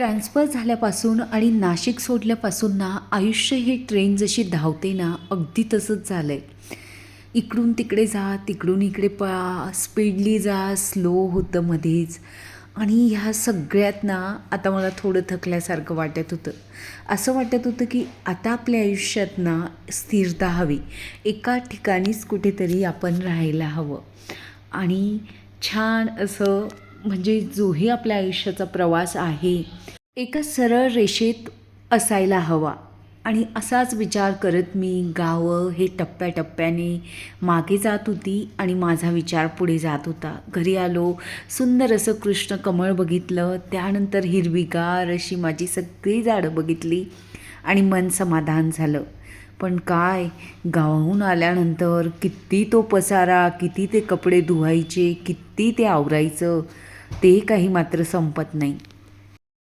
Transfer झाल्यापासून आणि नाशिक सोडल्यापासून ना आयुष्य ही ट्रेन जशी धावते ना अगदी तसंच झालं आहे इकडून तिकडे जा तिकडून इकडे पळा स्पीडली जा स्लो होतं मध्येच. आणि ह्या सगळ्यात ना आता मला थोडं थकल्यासारखं वाटत होतं. असं वाटत होतं की आता आपल्या आयुष्यात ना स्थिरता हवी. एका ठिकाणीच कुठेतरी आपण राहायला हवं. आणि छान असं म्हणजे जोही आपल्या आयुष्याचा प्रवास आहे एका सरळ रेषेत असायला हवा. आणि असाच विचार करत मी गावं हे टप्प्याटप्प्याने मागे जात होती आणि माझा विचार पुढे जात होता. घरी आलो सुंदर असं कृष्ण कमळ बघितलं त्यानंतर हिरवीगार अशी माझी सगळी झाडं बघितली आणि मन समाधान झालं. पण काय गावाहून आल्यानंतर किती तो पसारा किती ते कपडे धुवायचे किती ते आवरायचं ते काही मात्र संपत नाही.